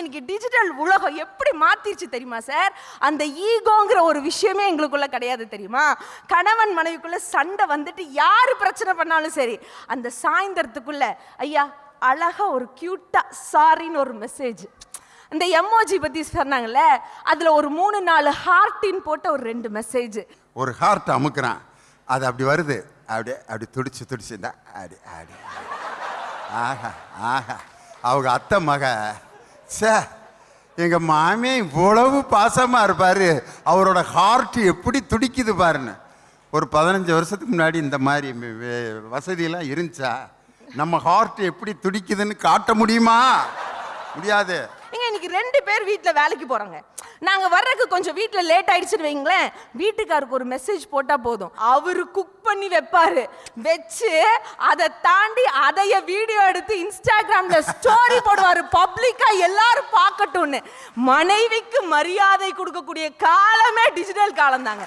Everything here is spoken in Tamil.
இன்னைக்கு டிஜிட்டல் உலகம் எப்படி மாத்திருச்சு தெரியுமா சார் அந்த ஈகோங்கிற ஒரு விஷயமே எங்களுக்குள்ள கிடையாது தெரியுமா? கணவன் மனைவிக்குள்ள சண்டை வந்துட்டு யாரு பிரச்சனை பண்ணாலும் சரி அந்த சாயந்தரத்துக்குள்ள ஐயா அழகா ஒரு கியூட்டா சாரின்னு ஒரு மெசேஜ் இந்த எம்ஓஜி பத்தி சொன்னாங்கல்ல அதுல ஒரு மூணு நாலு ஹார்ட்டின் போட்ட ஒரு ரெண்டு மெசேஜ் ஒரு ஹார்ட் அமுக்குறான். அது அப்படி வருது. அப்படி அப்படி துடிச்சு துடிச்சு அடி அப்படி அப்படி ஆஹா ஆஹா. அவங்க அத்தை மக. சே எங்கள் மாமே இவ்வளவு பாசமாக இருப்பார். அவரோட ஹார்ட் எப்படி துடிக்குது பாருன்னு. ஒரு பதினஞ்சு வருஷத்துக்கு முன்னாடி இந்த மாதிரி வசதியெல்லாம் இருந்துச்சா? நம்ம ஹார்ட் எப்படி துடிக்குதுன்னு காட்ட முடியுமா? முடியாது. இன்னைக்கு ரெண்டு பேர் வீட்டில் வேலைக்கு போகிறாங்க நாங்கள் வர்றதுக்கு கொஞ்சம் வீட்டில் லேட் ஆயிடுச்சுன்னு வைங்களேன். வீட்டுக்காருக்கு ஒரு மெசேஜ் போட்டால் போதும். அவரு குக் பண்ணி வைப்பார். வச்சு அதை தாண்டி அதைய வீடியோ எடுத்து இன்ஸ்டாகிராமில் ஸ்டோரி போடுவார். பப்ளிக்காக எல்லாரும் பார்க்கட்டும்னு. மனைவிக்கு மரியாதை கொடுக்கக்கூடிய காலமே டிஜிட்டல் காலம் தாங்க